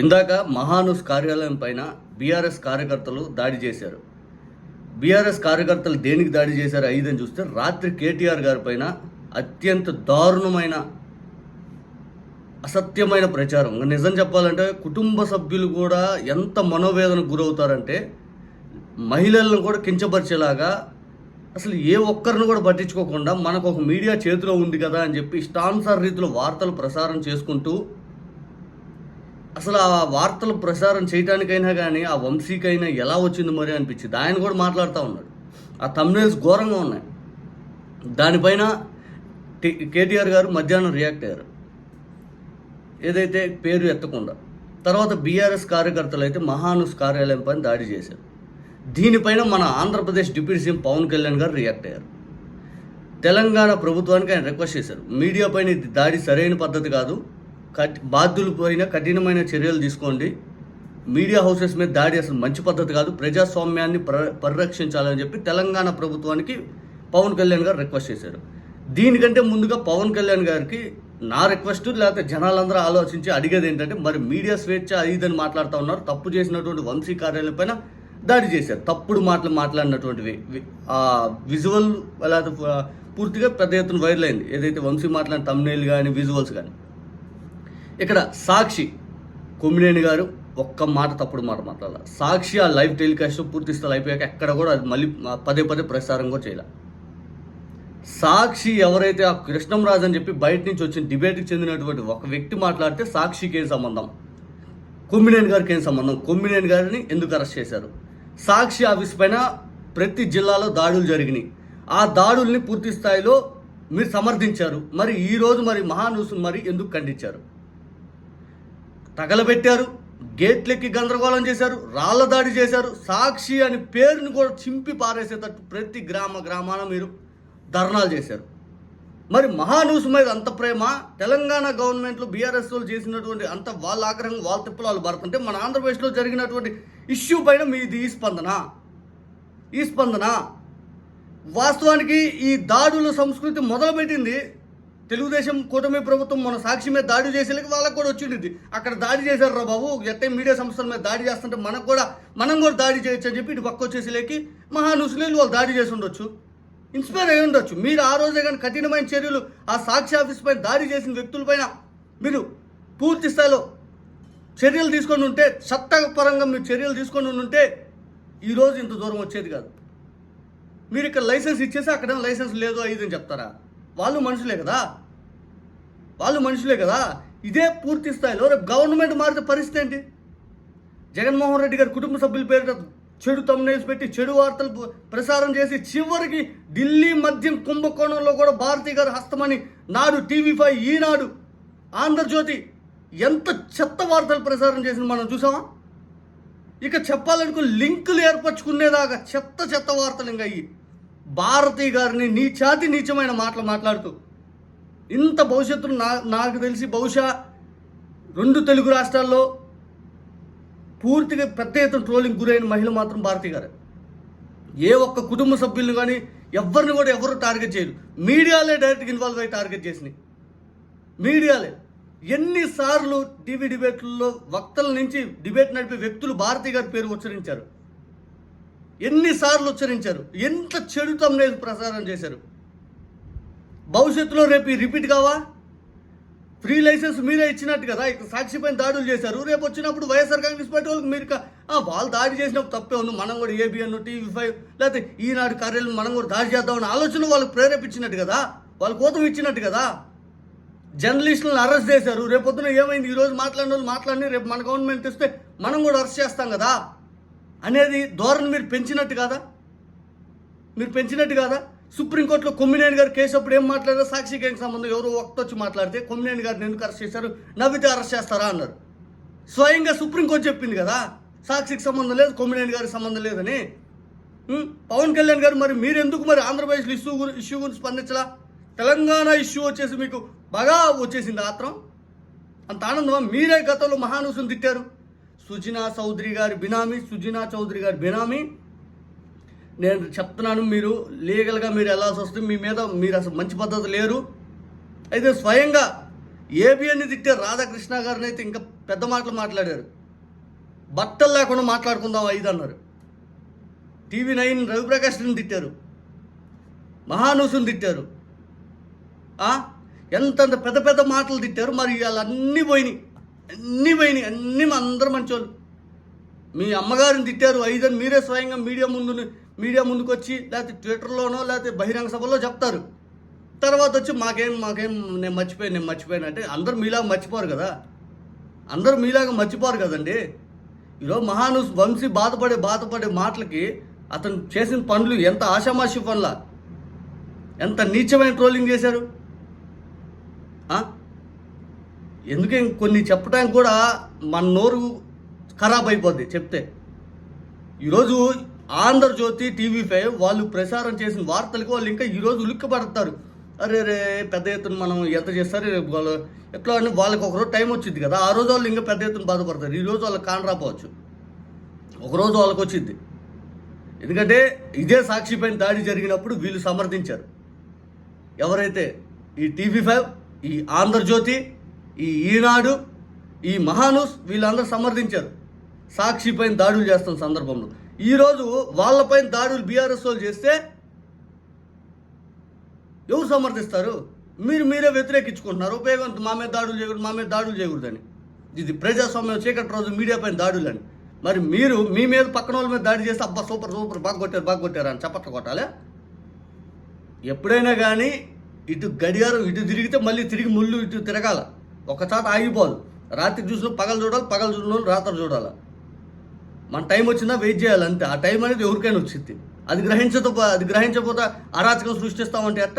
ఇందాక మహానుస్ కార్యాలయం పైన బీఆర్ఎస్ కార్యకర్తలు దాడి చేశారు. బీఆర్ఎస్ కార్యకర్తలు దేనికి దాడి చేశారు ఐదని చూస్తే రాత్రి కేటీఆర్ గారి పైన అత్యంత దారుణమైన అసత్యమైన ప్రచారం. నిజం చెప్పాలంటే కుటుంబ సభ్యులు కూడా ఎంత మనోవేదనకు గురవుతారంటే మహిళలను కూడా కించపరిచేలాగా అసలు ఏ ఒక్కరిని కూడా పట్టించుకోకుండా మనకు ఒక మీడియా చేతిలో ఉంది కదా అని చెప్పి ఇష్టానుసార రీతిలో వార్తలు ప్రసారం చేసుకుంటూ అసలు ఆ వార్తలు ప్రసారం చేయడానికైనా కానీ ఆ వంశీకైనా ఎలా వచ్చింది మరి అనిపించింది? ఆయన కూడా మాట్లాడుతూ ఉన్నాడు. ఆ తమ్నేల్స్ ఘోరంగా ఉన్నాయి. దానిపైన కేటీఆర్ గారు మధ్యాహ్నం రియాక్ట్ అయ్యారు. ఏదైతే పేరు ఎత్తకుండా. తర్వాత బీఆర్ఎస్ కార్యకర్తలు అయితే మహానుస్ కార్యాలయం పైన దాడి చేశారు. దీనిపైన మన Andhra Pradesh deputy CM Pawan Kalyan garu react అయ్యారు. తెలంగాణ ప్రభుత్వానికి ఆయన రిక్వెస్ట్ చేశారు. మీడియా పైన దాడి సరైన పద్ధతి కాదు. బాధ్యులు పోయిన కఠినమైన చర్యలు తీసుకోండి. మీడియా హౌసెస్ మీద దాడి అసలు మంచి పద్ధతి కాదు. ప్రజాస్వామ్యాన్ని పరిరక్షించాలని చెప్పి తెలంగాణ ప్రభుత్వానికి పవన్ కళ్యాణ్ గారు రిక్వెస్ట్ చేశారు. దీనికంటే ముందుగా పవన్ కళ్యాణ్ గారికి నా రిక్వెస్ట్ లేకపోతే జనాలందరూ ఆలోచించి అడిగేది ఏంటంటే మరి మీడియా స్వేచ్ఛ అది మాట్లాడుతూ ఉన్నారు. తప్పు చేసినటువంటి వంశీ కార్యాలయంపైన దాడి చేశారు. తప్పుడు మాటలు మాట్లాడినటువంటివి. విజువల్ లేకపోతే పూర్తిగా పెద్ద ఎత్తున వైరల్ అయింది. ఏదైతే వంశీ మాట్లాడిన తమ్నేల్ కానీ విజువల్స్ కానీ ఇక్కడ సాక్షి కొమ్మినేని గారు ఒక్క మాట తప్పుడు మాట మాట్లాడాలి. సాక్షి ఆ లైవ్ టెలికాస్ట్ పూర్తి స్థాయి అయిపోయాక ఎక్కడ కూడా అది మళ్ళీ పదే పదే ప్రసారం కూడా చేయాలి. సాక్షి ఎవరైతే ఆ కృష్ణంరాజు అని చెప్పి బయట నుంచి వచ్చిన డిబేట్కి చెందినటువంటి ఒక వ్యక్తి మాట్లాడితే సాక్షికి ఏం సంబంధం? కొమ్మినేని గారికి ఏం సంబంధం? కొమ్మినేని గారిని ఎందుకు అరెస్ట్ చేశారు? సాక్షి ఆఫీస్ పైన ప్రతి జిల్లాలో దాడులు జరిగినాయి. ఆ దాడుల్ని పూర్తి స్థాయిలో మీరు సమర్థించారు. మరి ఈ రోజు మరి మహానూస్ మరి ఎందుకు ఖండించారు? తగలబెట్టారు గేట్లెక్కి గందరగోళం చేశారు రాళ్ళ దాడి చేశారు. సాక్షి అని పేరుని కూడా చింపి పారేసేటట్టు ప్రతి గ్రామ గ్రామాన మీరు ధర్నాలు చేశారు. మరి మహాన్యూస్ మీద అంత ప్రేమ తెలంగాణ గవర్నమెంట్లో బీఆర్ఎస్ వాళ్ళు చేసినటువంటి అంత వాళ్ళ ఆగ్రహం వాళ్ళ తిప్పలు వాళ్ళు మన ఆంధ్రప్రదేశ్లో జరిగినటువంటి ఇష్యూ పైన మీది ఈ స్పందన. ఈ స్పందన. వాస్తవానికి ఈ దాడుల సంస్కృతి మొదలుపెట్టింది తెలుగుదేశం కూటమి ప్రభుత్వం మన సాక్షి మీద దాడి చేసేకి వాళ్ళకి కూడా వచ్చింది అక్కడ దాడి చేశారు రా బాబు. ఎత్తే మీడియా సంస్థల మీద దాడి చేస్తుంటే మనకు కూడా మనం కూడా దాడి చేయొచ్చు అని చెప్పి ఇటు పక్క వచ్చేసేలేకి మహానుసులు వాళ్ళు దాడి చేసి ఉండొచ్చు. ఇన్స్పైర్ అయి ఉండొచ్చు. మీరు ఆ రోజే కానీ కఠినమైన చర్యలు ఆ సాక్షి ఆఫీస్ పైన దాడి చేసిన వ్యక్తులపైన మీరు పూర్తి స్థాయిలో చర్యలు తీసుకొని ఉంటే చట్టపరంగా మీరు చర్యలు తీసుకొని ఉంటే ఈరోజు ఇంత దూరం వచ్చేది కాదు. మీరు ఇక్కడ లైసెన్స్ ఇచ్చేసి అక్కడ లైసెన్స్ లేదు అది అని చెప్తారా? వాళ్ళు మనుషులే కదా? వాళ్ళు మనుషులే కదా? ఇదే పూర్తి స్థాయిలో రేపు గవర్నమెంట్ మారితే పరిస్థితి ఏంటి? జగన్మోహన్ రెడ్డి గారి కుటుంబ సభ్యుల పేరిట చెడు తమ్నేల్స్ పెట్టి చెడు వార్తలు ప్రసారం చేసి చివరికి ఢిల్లీ మద్యం కుంభకోణంలో కూడా భారతీయ గారి హస్తమని నాడు టీవీ ఫైవ్ ఈనాడు ఆంధ్రజ్యోతి ఎంత చెత్త వార్తలు ప్రసారం చేసింది మనం చూసామా? ఇక చెప్పాలనుకో లింకులు ఏర్పరచుకునేదాకా చెత్త చెత్త వార్తలు ఇంకా అయ్యి భారతి గారిని నీచాతి నీచమైన మాటలు మాట్లాడుతూ ఇంత భవిష్యత్తులో నా నాకు తెలిసి బహుశా రెండు తెలుగు రాష్ట్రాల్లో పూర్తిగా పెద్ద ఎత్తున ట్రోలింగ్ గురైన మహిళ మాత్రం భారతి గారు. ఏ ఒక్క కుటుంబ సభ్యులను కానీ ఎవరిని కూడా ఎవరు టార్గెట్ చేయరు. మీడియాలే డైరెక్ట్గా ఇన్వాల్వ్ అయ్యి టార్గెట్ చేసినాయి. మీడియాలే. ఎన్నిసార్లు టీవీ డిబేట్లలో వక్తల నుంచి డిబేట్ నడిపే వ్యక్తులు భారతి గారి పేరు ఉచ్చరించారు. ఎన్నిసార్లు ఉచ్చరించారు? ఎంత చెడుతం లేదు ప్రసారం చేశారు? భవిష్యత్తులో రేపు రిపీట్ కావా? ఫ్రీ లైసెన్స్ మీరే ఇచ్చినట్టు కదా? ఇక సాక్షిపైన దాడులు చేశారు. రేపు వచ్చినప్పుడు వైఎస్ఆర్ కాంగ్రెస్ పార్టీ వాళ్ళకి మీరు వాళ్ళు దాడి చేసినప్పుడు తప్పే ఉంది. మనం కూడా ఏబిఎన్ టీవీ ఫైవ్ లేకపోతే ఈనాడు కార్యాలయం మనం కూడా దాడి చేద్దామని ఆలోచన వాళ్ళకి ప్రేరేపించినట్టు కదా? వాళ్ళ కోతం ఇచ్చినట్టు కదా? జర్నలిస్టులను అరెస్ట్ చేశారు. రేపొద్దున ఏమైంది? ఈ రోజు మాట్లాడిన వాళ్ళు మాట్లాడి రేపు మన గవర్నమెంట్ ఇస్తే మనం కూడా అరెస్ట్ చేస్తాం కదా? అనేది ధోరణి మీరు పెంచినట్టు కాదా? మీరు పెంచినట్టు కాదా? సుప్రీంకోర్టులో కొమ్మినేని గారు కేసు అప్పుడు ఏం మాట్లాడారు? సాక్షి ఏం సంబంధం ఎవరో ఒక్కొచ్చి మాట్లాడితే కొమ్మినేని గారిని ఎందుకు అరెస్ట్ చేశారు? నవ్వితే అరెస్ట్ చేస్తారా అన్నారు. స్వయంగా సుప్రీంకోర్టు చెప్పింది కదా సాక్షికి సంబంధం లేదు కొమ్మినేని గారికి సంబంధం లేదని. పవన్ కళ్యాణ్ గారు మరి మీరు ఎందుకు మరి ఆంధ్రప్రదేశ్లో ఇష్యూ గురించి ఇష్యూ గురించి స్పందించలా? తెలంగాణ ఇష్యూ వచ్చేసి మీకు బాగా వచ్చేసింది ఆత్రం. అంత ఆనందమా? మీరే గతంలో మహానుసును తిట్టారు. సుజినా చౌదరి గారి బినామీ సుజినా చౌదరి గారి బినామీ. నేను చెప్తున్నాను మీరు లీగల్గా మీరు వెళ్ళాల్సి వస్తుంది మీ మీద మీరు అసలు మంచి పద్ధతి లేరు. అయితే స్వయంగా ఏబిఎన్ని తిట్టారు రాధాకృష్ణ గారిని అయితే ఇంకా పెద్ద మాటలు మాట్లాడారు. బట్టలు లేకుండా మాట్లాడుకుందాం ఐదు అన్నారు. టీవీ నైన్ రవిప్రకాష్ని తిట్టారు. మహానూసుని తిట్టారు. ఎంతంత పెద్ద పెద్ద మాటలు తిట్టారు. మరి వాళ్ళన్నీ పోయినాయి. అన్నీ పోయినాయి అన్నీ మా అందరు మంచోళ్ళు. మీ అమ్మగారిని తిట్టారు ఐదని మీరే స్వయంగా మీడియా ముందు మీడియా ముందుకు వచ్చి లేకపోతే ట్విట్టర్లోనో లేకపోతే బహిరంగ సభలో చెప్తారు. తర్వాత వచ్చి మాకేం మాకేం నేను మర్చిపోయాను నేను మర్చిపోయాను అంటే అందరూ మీలాగా మర్చిపోరు కదా. అందరూ మీలాగా మర్చిపోరు కదండి. ఈరోజు మహానుస్ వంశీ బాధపడే బాధపడే మాటలకి అతను చేసిన పనులు ఎంత ఆషామాషి పనుల. ఎంత నీచమైన ట్రోలింగ్ చేశారు. ఆ? ఎందుకే కొన్ని చెప్పడానికి కూడా మన నోరు ఖరాబ్ అయిపోద్ది చెప్తే. ఈరోజు ఆంధ్రజ్యోతి టీవీ ఫైవ్ వాళ్ళు ప్రసారం చేసిన వార్తలకు వాళ్ళు ఇంకా ఈరోజు ఉలిక్కపడతారు. అరే రే పెద్ద ఎత్తున మనం ఎంత చేస్తారు? రేపు వాళ్ళు ఎట్లా అని వాళ్ళకి ఒకరోజు టైం వచ్చింది కదా ఆ రోజు వాళ్ళు ఇంకా పెద్ద ఎత్తున బాధపడతారు. ఈ రోజు వాళ్ళకి కాన్ రాపోవచ్చు ఒకరోజు వాళ్ళకి వచ్చింది. ఎందుకంటే ఇదే సాక్షిపైన దాడి జరిగినప్పుడు వీళ్ళు సమర్థించారు. ఎవరైతే ఈ టీవీ ఫైవ్ ఈ ఆంధ్రజ్యోతి ఈ ఈనాడు ఈ మహానూస్ వీళ్ళందరూ సమర్థించారు. సాక్షి పైన దాడులు చేస్తున్న సందర్భంలో. ఈరోజు వాళ్ళపైన దాడులు బీఆర్ఎస్ వాళ్ళు చేస్తే ఎవరు సమర్థిస్తారు? మీరు మీరే వ్యతిరేకించుకుంటున్నారు. ఉపయోగం మా మీద దాడులు చేయకూడదు మా మీద దాడులు చేయకూడదని. ఇది ప్రజాస్వామ్యం చీకటి రోజు మీడియా పైన దాడులు అని మరి మీరు మీ మీద పక్కన వాళ్ళ మీద దాడి చేస్తే అబ్బా సూపర్ సూపర్ బాగా కొట్టారు బాగా కొట్టారు అని చప్పట్లు కొట్టాలి? ఎప్పుడైనా కానీ ఇటు గడియారం ఇటు తిరిగితే మళ్ళీ తిరిగి ముళ్ళు ఇటు తిరగాల. ఒకసారి ఆగిపోదు రాత్రి చూసిన పగలు చూడాలి పగలు చూసిన రాత్రి చూడాలి? మన టైం వచ్చిందా? వెయిట్ చేయాలి అంతే. ఆ టైం అనేది ఎవరికైనా వచ్చింది. అది గ్రహించతో అది గ్రహించకపోతే అరాచకం సృష్టిస్తామంటే అట్ట